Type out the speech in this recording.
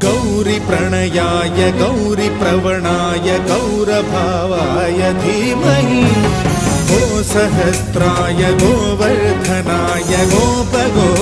गौरिप्रणयाय गौरिप्रवणाय गौरभावाय धीमहि। गो सहस्राय गोवर्धनाय गोपगोपाय